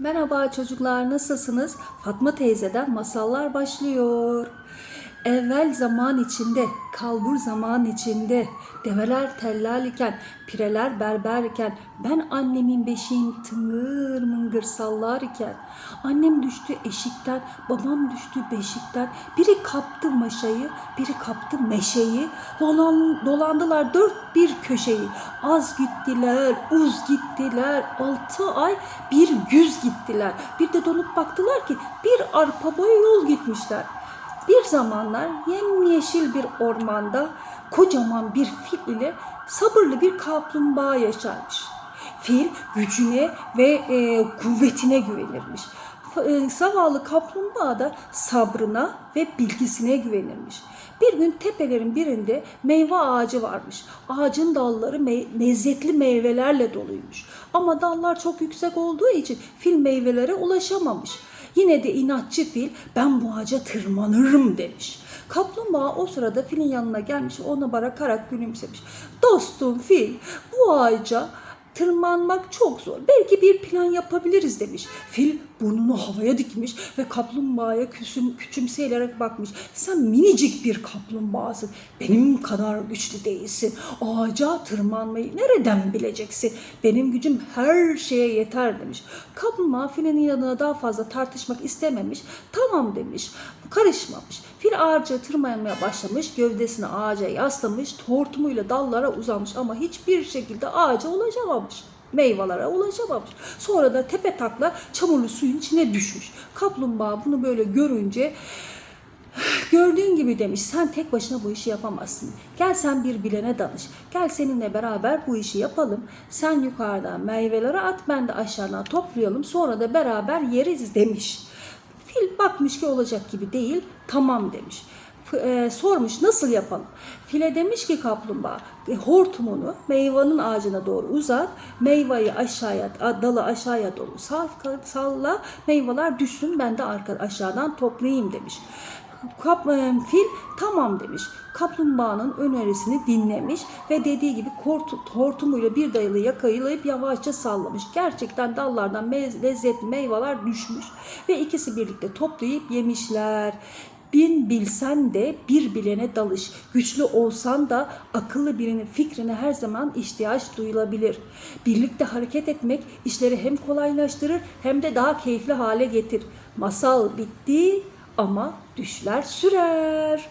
Merhaba çocuklar nasılsınız? Fatma teyzeden masallar başlıyor. Evvel zaman içinde, kalbur zaman içinde, develer tellal iken, pireler berber iken, ben annemin beşiğin tıngır mıngır sallar iken, annem düştü eşikten, babam düştü beşikten, biri kaptı maşayı, biri kaptı meşeyi, dolan, dolandılar dört bir köşeyi, az gittiler, uz gittiler, altı ay bir yüz gittiler, bir de donup baktılar ki bir arpa boyu yol gitmişler. Bir zamanlar yemyeşil bir ormanda kocaman bir fil ile sabırlı bir kaplumbağa yaşarmış. Fil gücüne ve e, kuvvetine güvenirmiş. E, zavallı kaplumbağa da sabrına ve bilgisine güvenirmiş. Bir gün tepelerin birinde meyve ağacı varmış. Ağacın dalları me- lezzetli meyvelerle doluymuş. Ama dallar çok yüksek olduğu için fil meyvelere ulaşamamış. Yine de inatçı fil ben bu ağaca tırmanırım demiş. Kaplumbağa o sırada filin yanına gelmiş ona bakarak gülümsemiş. Dostum fil bu ağaca tırmanmak çok zor. Belki bir plan yapabiliriz demiş. Fil burnunu havaya dikmiş ve kaplumbağaya küçüm, küçümseyerek bakmış. Sen minicik bir kaplumbağasın. Benim kadar güçlü değilsin. Ağaca tırmanmayı nereden bileceksin? Benim gücüm her şeye yeter demiş. Kaplumbağa filin yanına daha fazla tartışmak istememiş. Tamam demiş. Karışmamış. Fil ağaca tırmanmaya başlamış. Gövdesini ağaca yaslamış. Hortumuyla dallara uzamış ama hiçbir şekilde ağaca ulaşamamış meyvelere ulaşamamış. Sonra da tepe takla çamurlu suyun içine düşmüş. Kaplumbağa bunu böyle görünce Gördüğün gibi demiş sen tek başına bu işi yapamazsın. Gel sen bir bilene danış. Gel seninle beraber bu işi yapalım. Sen yukarıdan meyveleri at ben de aşağıdan toplayalım. Sonra da beraber yeriz demiş. Fil bakmış ki olacak gibi değil. Tamam demiş. E, sormuş nasıl yapalım? File demiş ki kaplumbağa e, hortumunu meyvanın ağacına doğru uzat. Meyveyi aşağıya dalı aşağıya doğru sal, salla. Meyveler düşsün ben de arka aşağıdan toplayayım demiş. Kap, e, fil tamam demiş. Kaplumbağanın önerisini dinlemiş ve dediği gibi kort, hortumuyla bir dayalı yakayılayıp yavaşça sallamış. Gerçekten dallardan mez- lezzetli meyveler düşmüş ve ikisi birlikte toplayıp yemişler. Bin bilsen de bir bilene dalış. Güçlü olsan da akıllı birinin fikrine her zaman ihtiyaç duyulabilir. Birlikte hareket etmek işleri hem kolaylaştırır hem de daha keyifli hale getir. Masal bitti ama düşler sürer.